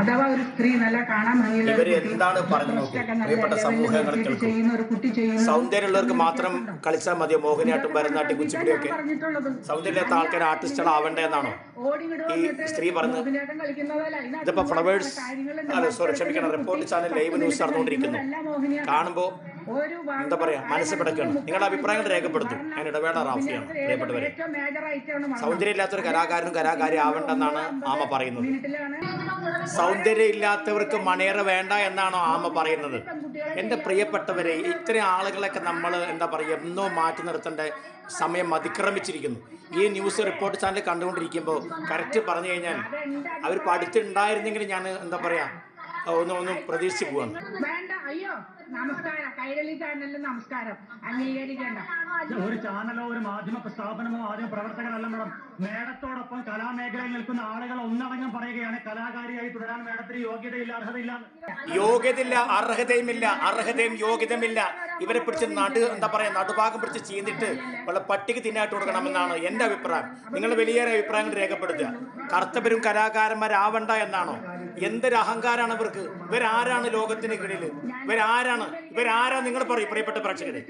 അഥവാ ഒരു സ്ത്രീ നല്ല കാണാൻ ഭംഗിയുള്ള എന്താണ് പറഞ്ഞു ചെയ്യുന്ന ഒരു കുട്ടി ചെയ്യുന്ന സൗന്ദര്യമുള്ളവർക്ക് മാത്രം കളിച്ചാൽ മതിയോ? മോഹിനിയാട്ടും ഭരതനാട്യം കുച്ചിപ്പിടിയൊക്കെ സൗന്ദര്യമില്ലാത്ത ആൾക്കാർ ആർട്ടിസ്റ്റുകളാവണ്ടേ എന്നാണോ ഓടിങ്ങോട്ട് ഈ സ്ത്രീ പറഞ്ഞത് ഇതിപ്പോ ഫ്ലവേഴ്സ്. അല്ല സോറി ക്ഷമിക്കണം. റിപ്പോർട്ട് ചാനൽ ലൈവ് ന്യൂസ് നടന്നുകൊണ്ടിരിക്കുന്നു. കാണുമ്പോ കാണുമ്പോൾ എന്താ പറയാ? മനസ്സിൽ പിടക്കാണ് നിങ്ങളുടെ അഭിപ്രായങ്ങൾ രേഖപ്പെടുത്തും. ഞാൻ ഇടവേള റാഫിയാണ് പ്രിയപ്പെട്ടവരെ. ഇല്ലാത്ത ഒരു. സൗന്ദര്യമില്ലാത്തൊരു കലാകാരനും കലാകാരി ആവണ്ടെന്നാണ് ആമ പറയുന്നത്. സൗന്ദര്യം ഇല്ലാത്തവർക്ക് മണിയറ വേണ്ട എന്നാണോ ആമ പറയുന്നത്. എന്റെ പ്രിയപ്പെട്ടവരെ ഇത്രയും ആളുകളൊക്കെ നമ്മൾ എന്താ പറയുക എന്നോ മാറ്റി നിർത്തേണ്ട സമയം അതിക്രമിച്ചിരിക്കുന്നു. ഈ ന്യൂസ് റിപ്പോർട്ട് ചാനൽ കണ്ടുകൊണ്ടിരിക്കുമ്പോൾ കറക്റ്റ് പറഞ്ഞു കഴിഞ്ഞാൽ അവർ പഠിച്ചിട്ടുണ്ടായിരുന്നെങ്കിൽ ഞാൻ എന്താ പറയുക ഒന്ന് ഒന്ന് പ്രതീക്ഷിച്ച് പോവാണ് വേണ്ട അയ്യോ നമസ്കാരം. കൈരളി ചാനലിന് നമസ്കാരം. അംഗീകരിക്കേണ്ട. ഒരു ചാനലോ ഒരു മാധ്യമ സ്ഥാപനമോ മാധ്യമ പ്രവർത്തകരല്ല മേഡം. മേഡത്തോടൊപ്പം കലാമേഖലയിൽ നിൽക്കുന്ന ആളുകൾ ഒന്നടങ്കം പറയുകയാണ് കലാകാരിയായി തുടരാൻ മേഡത്തിന് യോഗ്യതയില്ല അർഹതയില്ല. യോഗ്യതയില്ല അർഹതയുമില്ല അർഹതയും യോഗ്യതയുമില്ല. ഇവരെ പിടിച്ച് നടു എന്താ പറയാ നടുഭാഗം പിടിച്ച് ചീന്നിട്ട് ഉള്ള പട്ടിക്ക് തിന്നായിട്ട് കൊടുക്കണമെന്നാണ് എന്റെ അഭിപ്രായം. നിങ്ങൾ വലിയേറെ അഭിപ്രായങ്ങൾ രേഖപ്പെടുത്തുക. കർത്തവരും കലാകാരന്മാരാവണ്ട എന്നാണോ? എന്തൊരു അഹങ്കാരമാണ് ഇവർക്ക്. ഇവരാരാണ് ലോകത്തിന് കീഴിൽ ഇവരാരാണ്? ഇവരാരാ നിങ്ങൾ പറയും പ്രിയപ്പെട്ട പ്രേക്ഷകരെ?